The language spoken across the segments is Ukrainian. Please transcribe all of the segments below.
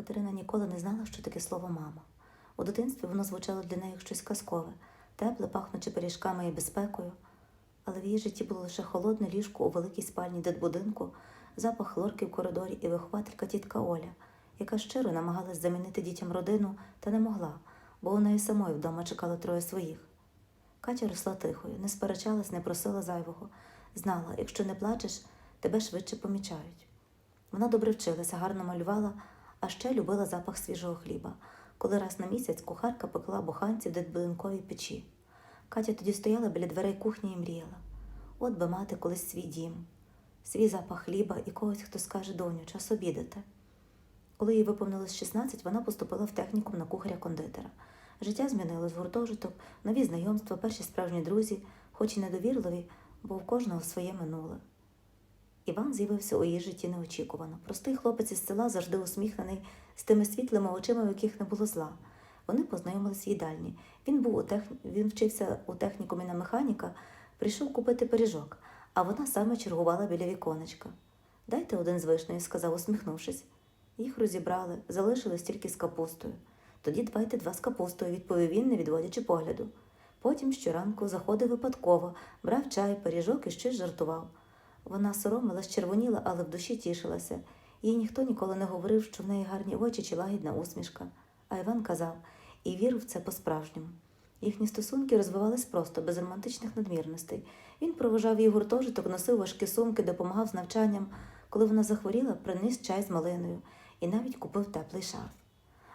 Катерина ніколи не знала, що таке слово мама. У дитинстві воно звучало для неї щось казкове, тепле, пахнучи пиріжками і безпекою. Але в її житті було лише холодне ліжко у великій спальні дитбудинку, запах хлорки в коридорі і вихователька тітка Оля, яка щиро намагалась замінити дітям родину та не могла, бо у неї самої вдома чекало троє своїх. Катя росла тихою, не сперечалась, не просила зайвого. Знала, якщо не плачеш, тебе швидше помічають. Вона добре вчилася, гарно малювала, а ще любила запах свіжого хліба, коли раз на місяць кухарка пекла буханці в дитбудинковій печі. Катя тоді стояла біля дверей кухні і мріяла. От би мати колись свій дім, свій запах хліба і когось, хто скаже доню, час обідати. Коли їй виповнилось 16, вона поступила в технікум на кухаря-кондитера. Життя змінилось, гуртожиток, нові знайомства, перші справжні друзі, хоч і недовірливі, бо в кожного своє минуле. Іван з'явився у її житті неочікувано. Простий хлопець із села завжди усміхнений, з тими світлими очима, в яких не було зла. Вони познайомились в їдальні. Він був у тех... він вчився у технікумі на механіка, прийшов купити пиріжок, а вона саме чергувала біля віконечка. Дайте один з вишнею, сказав, усміхнувшись. Їх розібрали, залишились тільки з капустою. Тоді давайте два з капустою, відповів він, не відводячи погляду. Потім щоранку заходив випадково, брав чай, пиріжок і щось жартував. Вона соромилась, червоніла, але в душі тішилася. Їй ніхто ніколи не говорив, що в неї гарні очі чи лагідна усмішка. А Іван казав і вірив в це по-справжньому. Їхні стосунки розвивались просто, без романтичних надмірностей. Він проважав її гуртожиток, носив важкі сумки, допомагав з навчанням. Коли вона захворіла, приніс чай з малиною і навіть купив теплий шарф.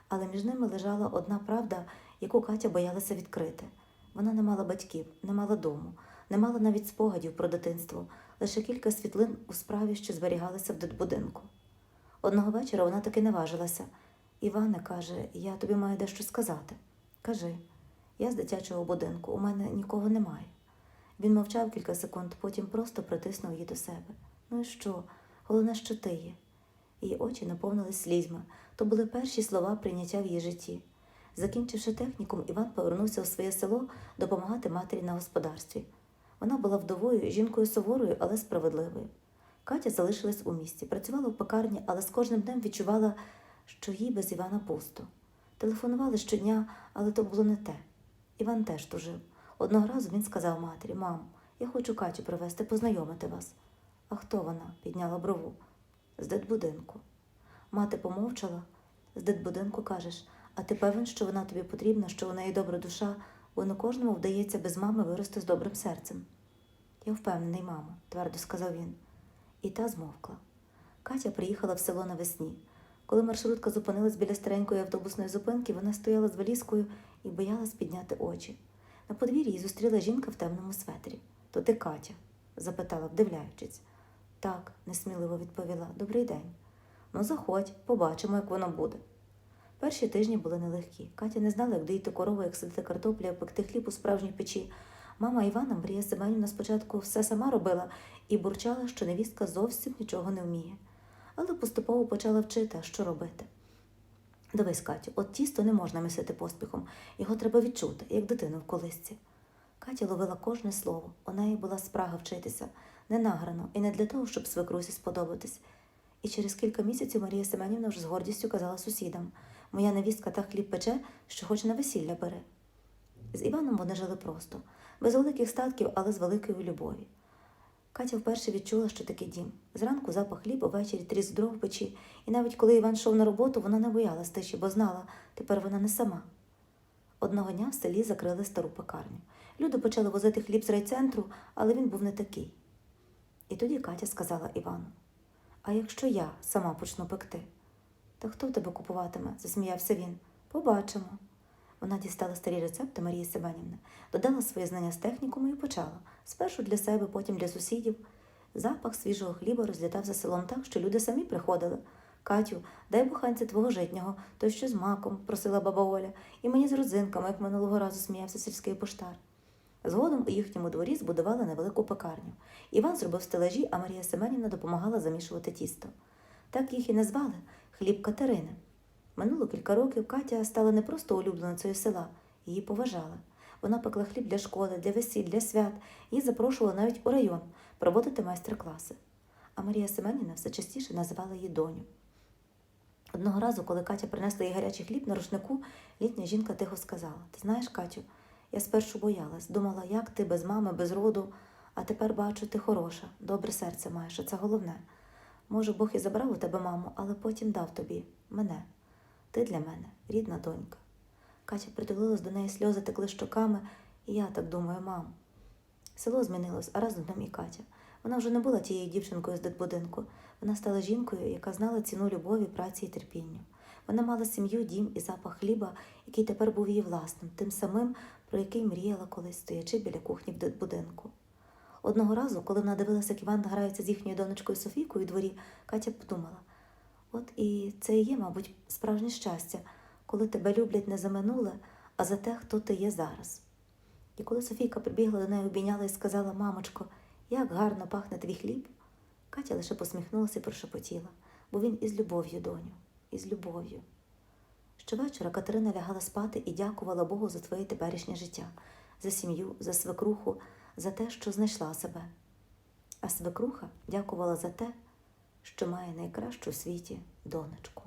Але між ними лежала одна правда, яку Катя боялася відкрити. Вона не мала батьків, не мала дому, не мала навіть спогадів про дитинство, лише кілька світлин у справі, що зберігалися в дитбудинку. Одного вечора вона таки наважилася. Іване каже, я тобі маю дещо сказати. Кажи, я з дитячого будинку, у мене нікого немає. Він мовчав кілька секунд, потім просто притиснув її до себе. Ну і що? Головне, що ти є. Її очі наповнились слізьми. То були перші слова прийняття в її житті. Закінчивши технікум, Іван повернувся у своє село допомагати матері на господарстві. Вона була вдовою, жінкою суворою, але справедливою. Катя залишилась у місті, працювала в пекарні, але з кожним днем відчувала, що їй без Івана пусто. Телефонували щодня, але то було не те. Іван теж тужив. Одного разу він сказав матері: Мам, я хочу Катю привезти, познайомити вас. А хто вона? підняла брову. З дитбудинку. Мати помовчала. З дитбудинку кажеш, а ти певен, що вона тобі потрібна, що у неї добра душа, бо не кожному вдається без мами вирости з добрим серцем. Я впевнений, мамо, твердо сказав він. І та змовкла. Катя приїхала в село навесні. Коли маршрутка зупинилась біля старенької автобусної зупинки, вона стояла з валізкою і боялась підняти очі. На подвір'ї її зустріла жінка в темному светрі. То ти Катя? запитала, вдивляючись. Так, несміливо відповіла. Добрий день. Ну, заходь, побачимо, як воно буде. Перші тижні були нелегкі. Катя не знала, як доїти корову, як сидити картоплю, як пекти хліб у справжній печі. Мама Івана, Марія Семенівна, спочатку все сама робила і бурчала, що невістка зовсім нічого не вміє. Але поступово почала вчити, що робити. Дивись, Катю, от тісто не можна місити поспіхом, його треба відчути, як дитину в колисці. Катя ловила кожне слово, у неї була спрага вчитися, не награно і не для того, щоб свекрусі сподобатись. І через кілька місяців Марія Семенівна вже з гордістю казала сусідам моя невістка так хліб пече, що хоч на весілля бере. З Іваном вони жили просто, без великих статків, але з великою любові. Катя вперше відчула, що таке дім. Зранку запах хліба, ввечері тріс дров в печі, і навіть коли Іван йшов на роботу, вона не боялась тиші, бо знала, тепер вона не сама. Одного дня в селі закрили стару пекарню. Люди почали возити хліб з райцентру, але він був не такий. І тоді Катя сказала Івану: А якщо я сама почну пекти? Та хто в тебе купуватиме? засміявся він. Побачимо. Вона дістала старі рецепти Марії Семенівни, додала своє знання з технікуму і почала. Спершу для себе, потім для сусідів. Запах свіжого хліба розлітав за селом так, що люди самі приходили. Катю, дай буханця твого житнього, той що з маком, просила баба Оля, і мені з родзинками, як минулого разу сміявся сільський поштар. Згодом у їхньому дворі збудували невелику пекарню. Іван зробив стелажі, а Марія Семенівна допомагала замішувати тісто. Так їх і назвали хліб Катерини. Минуло кілька років Катя стала не просто улюбленицею села, її поважали. Вона пекла хліб для школи, для весіль, для свят, її запрошували навіть у район проводити майстер-класи. А Марія Семенівна все частіше називала її доню. Одного разу, коли Катя принесла їй гарячий хліб на рушнику, літня жінка тихо сказала: Ти знаєш, Катю, я спершу боялась, думала, як ти без мами, без роду, а тепер бачу, ти хороша, добре серце маєш, а це головне. Може, Бог і забрав у тебе маму, але потім дав тобі мене. Ти для мене рідна донька. Катя притулилась до неї, сльози текли щоками, і я так думаю, мам. Село змінилось, а разом ним і Катя. Вона вже не була тією дівчинкою з дитбудинку. Вона стала жінкою, яка знала ціну любові, праці і терпінню. Вона мала сім'ю, дім і запах хліба, який тепер був її власним, тим самим, про який мріяла колись, стоячи біля кухні в дитбудинку. Одного разу, коли вона дивилася, як Іван грається з їхньою донечкою Софійкою у дворі, Катя подумала: от і це і є, мабуть, справжнє щастя, коли тебе люблять не за минуле, а за те, хто ти є зараз. І коли Софійка прибігла до неї, обійняла і сказала: Мамочко, як гарно пахне твій хліб, Катя лише посміхнулася і прошепотіла, бо він із любов'ю, доню, із любов'ю. Щовечора Катерина лягала спати і дякувала Богу за твоє теперішнє життя, за сім'ю, за свекруху, за те, що знайшла себе. А свекруха дякувала за те, що має найкращу в світі донечку.